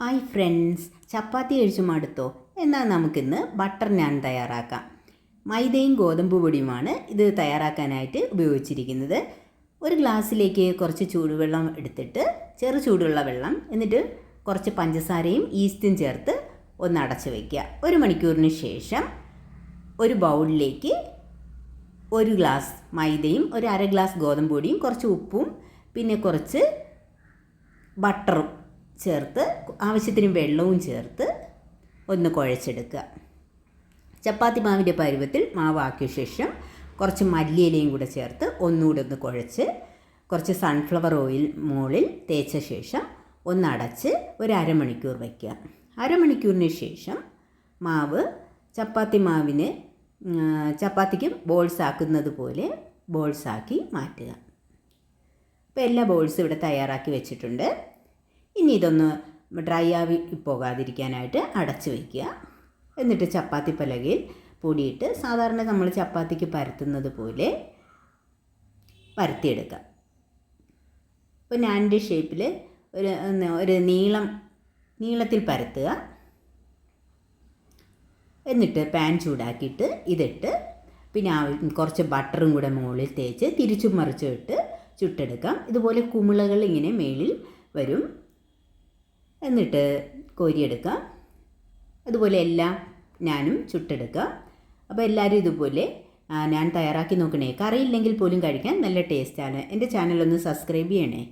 Hi friends ചപ്പാത്തി കഴിച്ചു മടുത്തോ? എന്നാൽ നമുക്കിന്ന് ബട്ടർ നാൻ തയ്യാറാക്കാം. മൈദയും ഗോതമ്പ് പൊടിയുമാണ് ഇത് തയ്യാറാക്കാനായിട്ട് ഉപയോഗിച്ചിരിക്കുന്നത്. ഒരു ഗ്ലാസ്സിലേക്ക് കുറച്ച് ചൂടുവെള്ളം എടുത്തിട്ട് ചെറു ചൂടുള്ള വെള്ളം എന്നിട്ട് കുറച്ച് പഞ്ചസാരയും ഈസ്റ്റും ചേർത്ത് ഒന്ന് അടച്ചു വയ്ക്കുക ഒരു മണിക്കൂറിന് ശേഷം ഒരു ബൗളിലേക്ക് ഒരു ഗ്ലാസ് മൈദയും ഒരു അര ഗ്ലാസ് ഗോതമ്പ് പൊടിയും കുറച്ച് ഉപ്പും പിന്നെ കുറച്ച് ബട്ടറും ചേർത്ത് ആവശ്യത്തിന് വെള്ളവും ചേർത്ത് ഒന്ന് കുഴച്ചെടുക്കുക. ചപ്പാത്തി മാവിന്റെ പരുവത്തിൽ മാവാക്കിയ ശേഷം കുറച്ച് മല്ലിയിലയും കൂടെ ചേർത്ത് ഒന്നുകൂടെ ഒന്ന് കുഴച്ച് കുറച്ച് സൺഫ്ലവർ ഓയിൽ മുകളിൽ തേച്ച ശേഷം ഒന്ന് അടച്ച് ഒരു അരമണിക്കൂർ വയ്ക്കുക അരമണിക്കൂറിന് ശേഷം മാവ് ചപ്പാത്തി മാവിന് ചപ്പാത്തിക്ക് ബോൾസ് ആക്കുന്നത് പോലെ ബോൾസ് ആക്കി മാറ്റുക. അപ്പോൾ എല്ലാ ബോൾസും ഇവിടെ തയ്യാറാക്കി വെച്ചിട്ടുണ്ട്. ഇനി ഇതൊന്ന് ഡ്രൈ ആവി പോകാതിരിക്കാനായിട്ട് അടച്ച് വയ്ക്കുക എന്നിട്ട് ചപ്പാത്തി പലകയിൽ പൊടിയിട്ട് സാധാരണ നമ്മൾ ചപ്പാത്തിക്ക് പരത്തുന്നത് പോലെ പരത്തിയെടുക്കുക. ഇപ്പോൾ നാന്റെ ഷേപ്പിൽ ഒരു ഒരു നീളം നീളത്തിൽ പരത്തുക. എന്നിട്ട് പാൻ ചൂടാക്കിയിട്ട് ഇതിട്ട് പിന്നെ കുറച്ച് ബട്ടറും കൂടെ മുകളിൽ തേച്ച് തിരിച്ചും മറിച്ചും ഇട്ട് ചുട്ടെടുക്കാം. ഇതുപോലെ കുമിളകൾ ഇങ്ങനെ മേളിൽ വരും. എന്നിട്ട് കോരിയെടുക്കുക. അതുപോലെ എല്ലാം ഞാനും ചുട്ടെടുക്കുക. അപ്പോൾ എല്ലാവരും ഇതുപോലെ ഞാൻ തയ്യാറാക്കി നോക്കണേ. കറിയില്ലെങ്കിൽ പോലും കഴിക്കാൻ നല്ല ടേസ്റ്റാണ് എന്റെ ചാനലൊന്ന് സബ്സ്ക്രൈബ് ചെയ്യണേ.